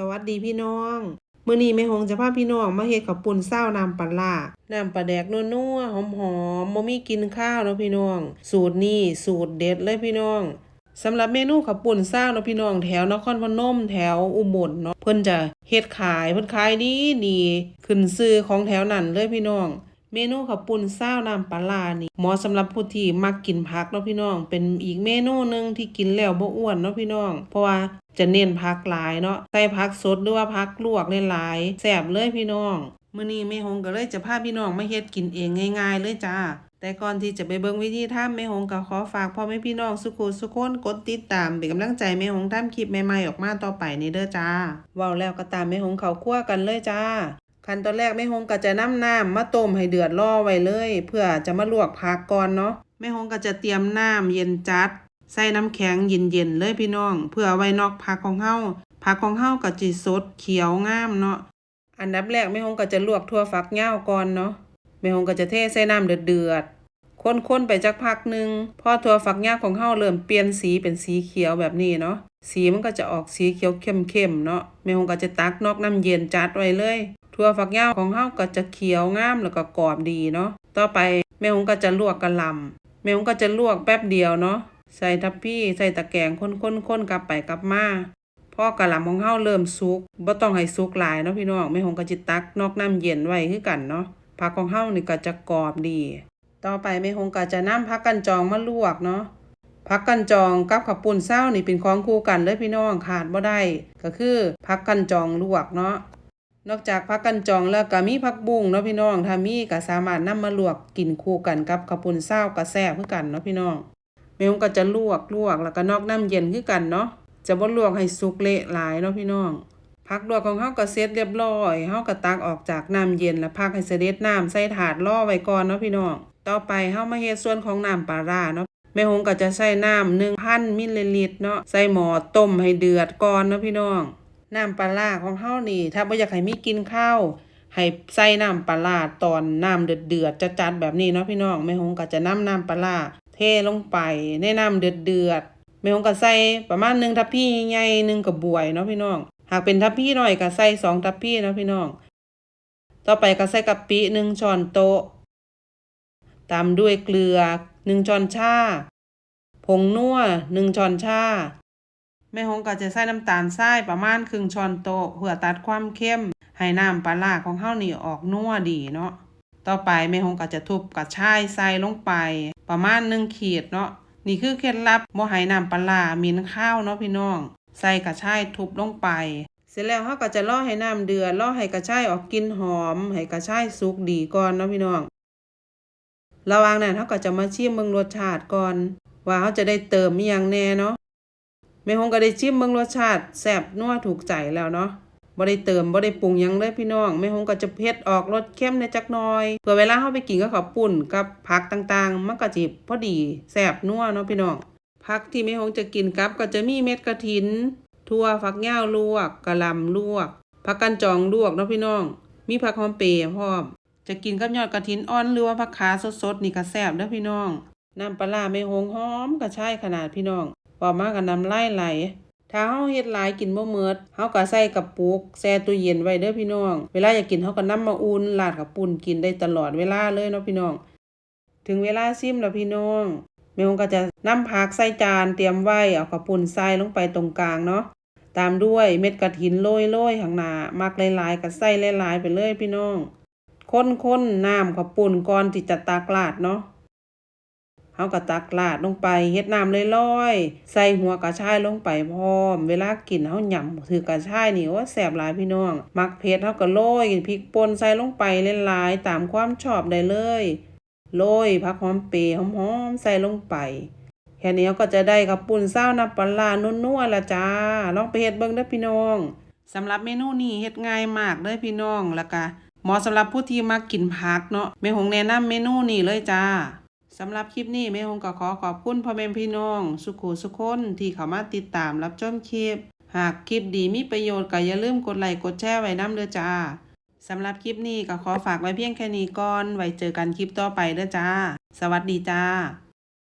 สวัสดีพี่น้องมื่อนี้แม่หงจะพาพี่น้องมาเฮ็ดข้าวปุ้นเศร้าน้ำปลาร้าน้ำปลาแดกนัวๆหอมๆบ่มีกินข้าวเนาะพี่น้อง สูตรนี้สูตรเด็ดเลยพี่น้องสำหรับเมนูข้าวปุ้นเศร้าเนาะพี่น้องแถวนครพนมแถวอุบลเนาะเพิ่นจะเฮ็ดขายเพิ่นขายดีดีขึ้นซื้อของแถวนั้นเลยพี่น้อง เมนูข้าวปุ้นซาวน้ำปลาร้านี่เหมาะสำหรับผู้ที่มักกินผักเนาะพี่น้อง เป็นอีกเมนูหนึ่งที่กินแล้วบ่อ้วนเนาะพี่น้อง เพราะว่าจะเน้นผักหลายเนาะใส่ผักสดหรือว่าผักลวกหลายๆแซ่บเลยพี่น้องมื้อนี้แม่หงก็เลยจะพาพี่น้องมาเฮ็ดกินเองง่าย ๆ เลยจ้าแต่ก่อนที่จะไปเบิ่งวิธีทำแม่หงก็ขอฝากพ่อแม่พี่น้องสุขุสุขคนกดติดตามเป็นกำลังใจแม่หงทำคลิปใหม่ๆออกมาต่อไปนี่เด้อจ้าว้าแล้วก็ตามแม่หงเขาครัวกันเลยจ้า ขั้นตอนแรกแม่ฮงก็จะน้ำน้ำมาต้มให้เดือดรอไว้เลย เพื่อจะมาลวกผักก่อนเนาะแม่ฮงก็จะเตรียมน้ำเย็นจัด ใส่น้ำแข็งเย็นๆเลยพี่น้อง เพื่อไว้นอกผักของเฮาผักของเฮาก็จิสดเขียวงามเนาะอันดับแรกแม่ฮงก็จะลวกทั่วฝักยาวก่อนเนาะแม่ฮงก็จะเทใส่น้ำเดือดๆคนๆไปจักพักหนึ่งพอทั่วฝักยาวของเฮาเริ่มเปลี่ยนสีเป็นสีเขียวแบบนี้เนาะสีมันก็จะออกสีเขียวเข้มๆเนาะแม่ฮงก็จะตักนอกน้ำเย็นจัดไว้เลย ถั่วฝักยาวของเฮาก็จะเขียวงามแล้วก็กรอบดีเนาะต่อไปแม่หงก็จะลวกกะลำแม่หงก็จะลวกแป๊บเดียวเนาะใส่ทัพพี่ใส่ตะแกรงค้นๆๆกลับไปกลับมาพอกะหล่ำของเฮาเริ่มสุกบ่ต้องให้สุกหลายเนาะพี่น้องแม่หงก็จิตักนอกน้ำเย็นไว้คือกันเนาะผักของเฮานี่ก็จะกรอบดี ต่อไปแม่หงก็จะนำผักกันจองมาลวกเนาะผักกันจองกับข้าวปุ้นเศร้านี่เป็นของคู่กันเลยพี่น้องขาดบ่ได้ก็คือผักกันจองลวกเนาะ นอกจากผักกันจองแล้วก็มีผักบุ้งเนาะพี่น้องถ้ามีก็สามารถนำมาลวกกินคู่กันกับข้าวปุ้นเศร้าก็แซ่บคือกันเนาะพี่น้องแม่งก็จะลวกลวกแล้วก็นอกน้ำเย็นคือกันเนาะจะบ่ลวกให้สุกเละหลายเนาะพี่น้องผักลวกของเฮาก็เสร็จเรียบร้อยเฮาก็ตักออกจากน้ำเย็นแล้วพักให้เสด็จน้ำใส่ถาดรอไว้ก่อนเนาะพี่น้องต่อไปเฮามาเฮ็ดส่วนของน้ำปลาร้าเนาะแม่ฮงก็จะใส่น้ำ1,000มิลลิลิตรเนาะใส่หม้อต้มให้เดือดก่อนเนาะพี่น้อง น้ำปลาร้าของเฮานี่ ถ้าบ่อยากให้มีกินข้าวให้ใส่น้ำปลาร้าตอนน้ำเดือดๆจัดๆแบบนี้เนาะพี่น้องแม่ฮงก็จะนำน้ำปลาร้าเทลงไปในน้ำเดือดๆแม่ฮงก็ใส่ประมาณ1ทัพพี่ใหญ่หนึ่งกระบวยเนาะพี่น้อง หากเป็นทัพพี่หน้อยก็ใส่สองทัพพีเนาะพี่น้อง ต่อไปก็ใส่กะปิหนึ่งช้อนโต๊ะ ตามด้วยเกลือหนึ่งช้อนชาผงนัวหนึ่งช้อนชา แม่ฮงก็จะใส่น้ำตาลทรายประมาณครึ่งช้อนโต๊ะเพื่อตัดความเข้ม ให้น้ำปลาร้าของเฮานี่ออกนัวดีเนาะ ต่อไปแม่ฮงก็จะทุบกระชายใส่ลงไป ประมาณหนึ่งขีดเนาะ นี่คือเคล็ดลับบ่ให้น้ำปลาร้าเหม็นข้าวเนาะพี่น้อง ใส่กระชายทุบลงไป เสร็จแล้วเฮาก็จะรอให้น้ำเดือดรอให้กระชายออกกลิ่นหอม ให้กระชายสุกดีก่อนเนาะพี่น้อง ระหว่างนั้นเฮาก็จะมาชิมเบิ่งรสชาติก่อน ว่าเฮาจะได้เติมอีหยังแน่เนาะ ม่ฮงก็ได้ชิมเบิ่งรสชาติแซ่บนัวถูกใจแล้วเนาะบ่ได้เติมบ่ได้ปรุงยังเลยพี่น้องแม่ฮงก็จะเผ็ดออกรสเข้มในจักหน่อยเพื่อเวลาเฮาไปกินกับข้าวปุ้นกับผักต่างๆ มันก็สิพอดีแซ่บนัวเนาะพี่น้องผักที่แม่ฮงจะกินกับก็จะมีเม็ดกระถินทั่วฝักยาวลวกกะหล่ำลวกผักกันจองลวกเนาะพี่น้อง มีผักหอมเปรย์พร้อม จะกินกับยอดกระถินอ่อนหรือว่าผักขาสดๆนี่ก็แซ่บเด้อพี่น้องน้ำปลาร้าแม่ฮงหอมกระชายขนาดพี่น้อง พอมากับน้ำลายไหลถ้าเฮาเฮ็ดหลายกินบ่หมดเฮาก็ใส่กระปุกแช่ตู้เย็นไว้เด้อพี่น้อง เวลาอยากกินเฮาก็นำมาอุ่นลาดกับปุ่นกินได้ตลอดเวลาเลยเนาะพี่น้อง ถึงเวลาซิมแล้วพี่น้องแม่ฮงก็จะนำผักใส่จานเตรียมไว้เอากระปุ่นใส่ลงไปตรงกลางเนาะ ตามด้วยเม็ดกระถินโรยโรยๆข้างหน้ามักหลายๆก็ใส่หลายๆไปเลยพี่น้องค้นๆน้ำข้าวปุ่นก่อนที่จะตักราดเนาะ เฮาก็ตักราดลงไปเฮ็ดน้ำเลยลอยใส่หัวกระชายลงไปพร้อม เวลากินเฮาหย่ำถือกระชายนี่โอ้แซ่บหลายพี่น้อง มักเผ็ดเฮาก็โรยพริกป่นใส่ลงไปหลายๆตามความชอบได้เลยโรยผักหอมเปรยหอมๆใส่ลงไปแค่นี้ก็จะได้กับปุ่นเศร้าน้ำปลาร้านัวๆละจ้า ลองไปเฮ็ดเบิ่งเด้อพี่น้องสำหรับเมนูนี้เฮ็ดง่ายมากเลยพี่น้องแล้วก็เหมาะสำหรับผู้ที่มักกินผักเนาะแม่หงแนะนำเมนูนี้เลยจ้า สำหรับคลิปนี้แม่ฮงก็ขอขอบคุณพ่อแม่พี่น้อง สุขุสุคนที่เข้ามาติดตามรับชมคลิป หากคลิปดีมีประโยชน์ก็อย่าลืมกดไลค์กดแชร์ไว้น้ำเด้อจ้าสำหรับคลิปนี้ก็ขอฝากไว้เพียงแค่นี้ก่อน ไว้เจอกันคลิปต่อไปเด้อจ้า สวัสดีจ้า